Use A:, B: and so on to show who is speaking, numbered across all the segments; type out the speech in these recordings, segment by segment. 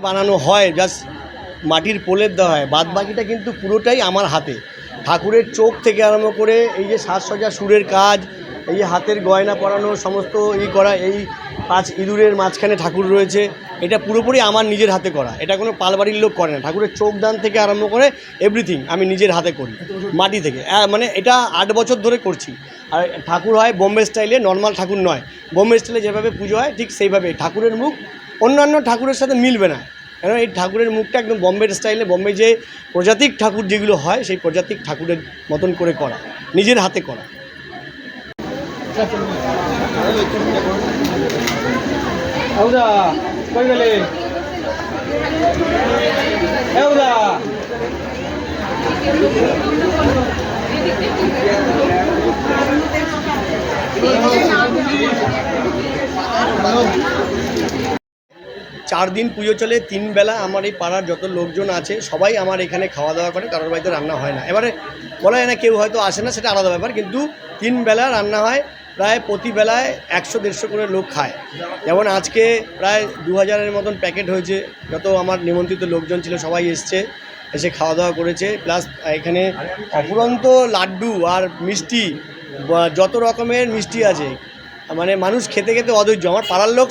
A: বানানো হয় জাস্ট মাটির পোলের দেওয়া হয় বাদ বাকিটা কিন্তু পুরোটাই আমার হাতে। ঠাকুরের চোখ থেকে আরম্ভ করে এই যে সাজসজ্জা, সুরের কাজ, এই যে হাতের গয়না পরানো, সমস্ত ই করা, এই পাঁচ ইঁদুরের মাঝখানে ঠাকুর রয়েছে, এটা পুরোপুরি আমার নিজের হাতে করা। এটা কোনো পালবাড়ির লোক করে না। ঠাকুরের চোখ দান থেকে আরম্ভ করে এভরিথিং আমি নিজের হাতে করি, মাটি থেকে। মানে এটা আট বছর ধরে করছি। আর ঠাকুর হয় বোম্বে স্টাইলে, নর্মাল ঠাকুর নয়। বোম্বে স্টাইলে যেভাবে পুজো হয়, ঠিক সেইভাবে। ঠাকুরের মুখ অন্যান্য ঠাকুরের সাথে মিলবে না কেন এই ঠাকুরের মুখটা একদম বম্বের স্টাইলে বম্বে যে প্রজাতিক ঠাকুর যেগুলো হয় সেই প্রজাতিক ঠাকুরের মতন করে করা নিজের হাতে করা
B: ಹೌದಾ ಕೊಯ್ಗಲೆ ಹೌದಾ
A: চার দিন পুজো চলে, তিন বেলা আমার এই পাড়ার যত লোকজন আছে, সবাই আমার এখানে খাওয়া দাওয়া করে, কারোর বাড়িতে রান্না হয় না। এবারে বলা যায় না কেউ হয়তো আসে না, সেটা আলাদা ব্যাপার, কিন্তু তিন বেলা রান্না হয়, প্রায় প্রতি বেলায় একশো দেড়শো করে লোক খায়। যেমন আজকে প্রায় দু হাজারের মতন প্যাকেট হয়েছে, যত আমার নিমন্ত্রিত লোকজন ছিল, সবাই এসছে, এসে খাওয়া দাওয়া করেছে, প্লাস এখানে অপুরন্ত লাড্ডু আর মিষ্টি যত রকমের মিষ্টি আছে মানে মানুষ খেতে খেতে অধৈর্য। আমার পাড়ার লোক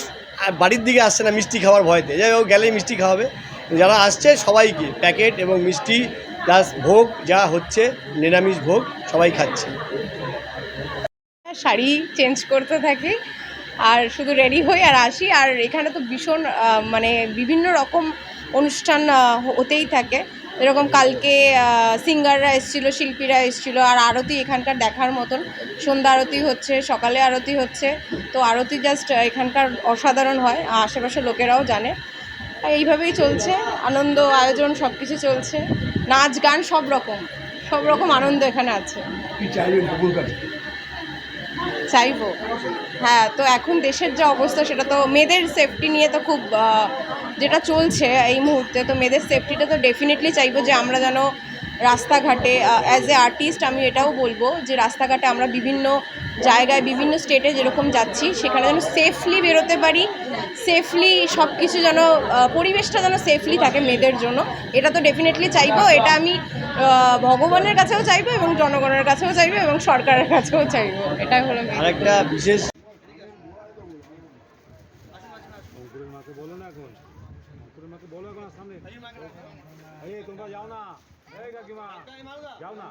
A: বাড়ির দিকে আসছে না মিষ্টি খাওয়ার ভয়তে। যাই হোক, গেলেই মিষ্টি খাওয়াবে। যারা আসছে, সবাইকে প্যাকেট এবং মিষ্টি প্লাস ভোগ, যা হচ্ছে, নিরামিষ ভোগ, সবাই খাচ্ছে।
C: শাড়ি চেঞ্জ করতে থাকি, আর শুধু রেডি হই আর আসি। আর এখানে তো ভীষণ মানে বিভিন্ন রকম অনুষ্ঠান হতেই থাকে। এরকম কালকে সিঙ্গাররা এসেছিল, শিল্পীরা এসেছিল, আর আরতি এখানকার দেখার মতন। সন্ধ্যা আরতি হচ্ছে, সকালে আরতি হচ্ছে। তো আরতি জাস্ট এখানকার অসাধারণ হয়, আশেপাশের লোকেরাও জানে। এইভাবেই চলছে, আনন্দ, আয়োজন সব কিছু চলছে। নাচ, গান, সব রকম। সব রকম আনন্দ এখানে আছে। চাইব। হ্যাঁ তো এখন দেশের যা অবস্থা সেটা তো মেয়েদের সেফটি নিয়ে তো খুব যেটা চলছে এই মুহূর্তে, তো মেয়েদের সেফটিটা তো ডেফিনেটলি চাইব যে আমরা যেন রাস্তাঘাটে অ্যাজ এ আর্টিস্ট আমি এটাও বলব যে রাস্তাঘাটে আমরা বিভিন্ন জায়গায় বিভিন্ন স্টেটে যেরকম যাচ্ছি সেখানে যেন সেফলি বেরোতে পারি সেফলি সব কিছু যেন পরিবেশটা যেন সেফলি থাকে মেয়েদের জন্য। এটা তো ডেফিনেটলি চাইব এটা আমি ভগবানের কাছেও চাইব এবং জনগণের কাছেও চাইব এবং সরকারের কাছেও চাইব। এটাই হলো
A: আরেকটা বিশেষ বলো না এখন। বলো এখন সামনে। যাও না। যাও না।